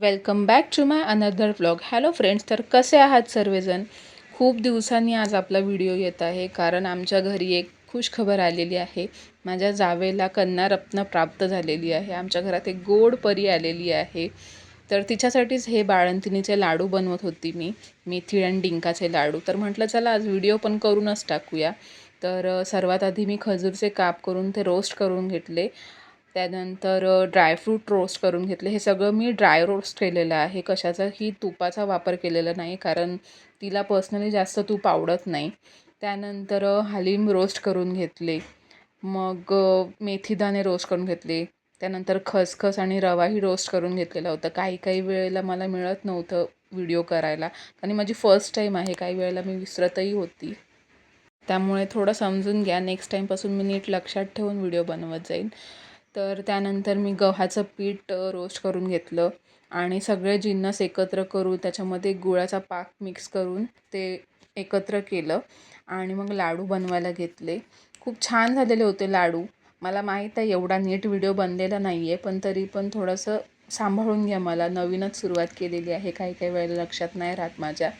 Welcome back to my another blog hello friends तर कसे आहात सर्वजण? खूप दिवसांनी आज आपला व्हिडिओ येत आहे कारण आमच्या घरी एक खुश खबर आलेली आहे. माझ्या जावेला कन्या रत्न प्राप्त झालेली आहे. आमच्या घरात एक गोड परी आलेली आहे. तर तिच्यासाठीच हे बाळंतिणीचे लाडू बनवत होती मी मेथी आणि डिंकाचे लाडू. तर म्हटलं चला आज व्हिडिओ पण करूनच टाकूया. तर सर्वात आधी मी खजूरचे काप करून ते रोस्ट करून घेतले. त्यानंतर ड्रायफ्रूट रोस्ट करून घेतले. हे सगळं मी ड्राय रोस्ट केलेलं आहे. कशाचाही तुपाचा वापर केलेला नाही कारण तिला पर्सनली जास्त तूप आवडत नाही. त्यानंतर अ, हलीम रोस्ट करून घेतले. मग मेथीदाणे रोस्ट करून घेतले. त्यानंतर खसखस आणि रवाही रोस्ट करून घेतलेला होता. काही काही वेळेला मला मिळत नव्हतं व्हिडिओ करायला. आणि माझी फर्स्ट टाईम आहे. काही वेळेला मी विसरतही होती. त्यामुळे थोडं समजून घ्या. नेक्स्ट टाईमपासून मी नीट लक्षात ठेवून व्हिडिओ बनवत जाईन. तर त्यानंतर मी गव्हाचं पीठ रोस्ट करून घेतलं आणि सगळे जिन्नस एकत्र करून त्याच्यामध्ये गुळाचा पाक मिक्स करून ते एकत्र केलं आणि मग लाडू बनवायला घेतले. खूप छान झालेले होते लाडू. मला माहीत आहे एवढा नीट व्हिडिओ बनलेला नाही आहे पण तरी पण थोडंसं सांभाळून घ्या मला. नवीनच सुरुवात केलेली आहे काही काही वेळेला लक्षात नाही राहत माझ्या.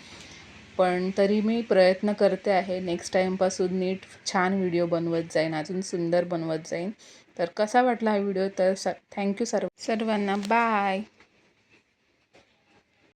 पण तरी मी प्रयत्न करते आहे नेक्स्ट टाईमपासून नीट छान व्हिडिओ बनवत जाईन अजून सुंदर बनवत जाईन. तर कसा वाटला हा व्हिडिओ तर स थँक्यू सर्व सर्वांना. बाय